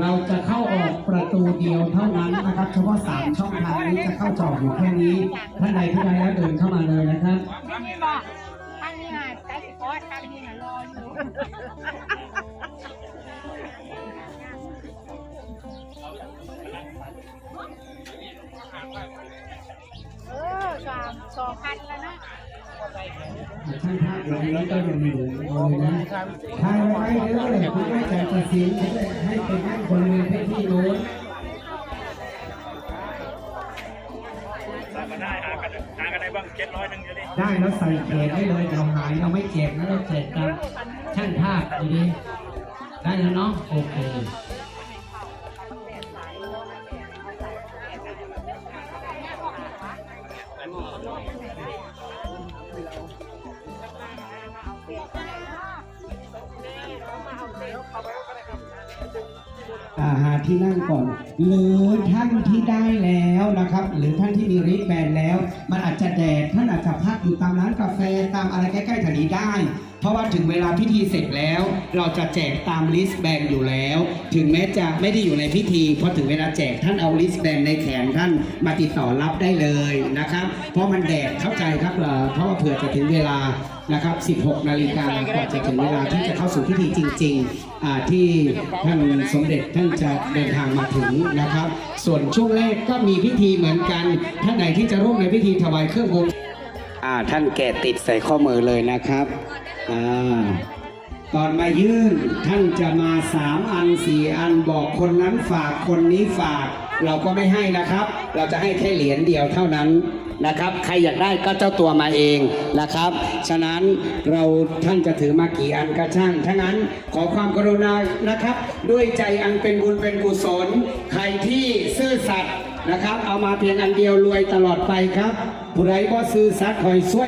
เราจะเข้าออกประตูเดียวเท่านั้นนะครับเฉพาะสามช่องทางนี้จะเข้าจอดอยู่แค่นี้ท่านใดที่ใดแล้วเดินเข้ามาเลยนะครับท่านนี้บอกท่านนี้หาใจคอท่านนี้หารออยู่เออสามสองพันแล้วนะ ช่างภาพวันนี้ก็ยังอยู่เอาเลยนะถ่ายไว้เลยคุณไม่จ่ายตัดสินให้ไปนั่งบริเวณที่โน้นสามก็ได้หากันหากันได้บ้างเจ็ดร้อยหนึ่งเดี๋ยวนี้ได้แล้วใส่เกจได้เลยเราหายเราไม่เจ็บนะเราเจ็บกันช่างภาพดูดิได้แล้วเนาะโอเค อาหาที่นั่งก่อน หรือท่านที่ได้แล้วนะครับ หรือท่านที่มีริบแบนแล้ว มันอาจจะแดดท่านอาจจะพักอยู่ตามร้านกาแฟตามอะไรใกล้ๆแถวนี้ได้ เพราะว่าถึงเวลาพิธีเสร็จแล้ว เราจะแจกตามลิสต์แบนอยู่แล้ว ถึงแม้จะไม่ได้อยู่ในพิธีพอถึงเวลาแจกท่านเอาลิสต์แบนในแขนท่านมาติดต่อรับได้เลยนะครับ เพราะมันแดดเข้าใจครับเอ่อเพราะว่าเผื่อจะถึงเวลานะครับ 16 นาฬิกากว่าจะถึงเวลาที่จะเข้าสู่พิธีจริงๆ ที่ท่านสมเด็จท่านจะเดินทางมาถึงนะครับ ส่วนช่วงแรกก็มีพิธีเหมือนกัน ท่านไหนที่จะร่วมในพิธีถวายเครื่องบูชาท่านแกะติดใส่ข้อมือเลยนะครับ ก่อนมายื่นท่านจะมาสามอันสี่อันบอกคนนั้นฝากคนนี้ฝาก เราก็ไม่ให้นะครับ เราจะให้แค่เหรียญเดียวเท่านั้นนะครับ ใครอยากได้ก็เจ้าตัวมาเองนะครับ ฉะนั้นเราท่านจะถือมากี่อันก็ช่างทั้งนั้นขอความกรุณานะครับ ด้วยใจอันเป็นบุญเป็นกุศล ใครที่ซื่อสัตย์นะครับ เอามาเพียงอันเดียวรวยตลอดไปครับผู้ใดบ่ซื่อสัตย์คอยช่วย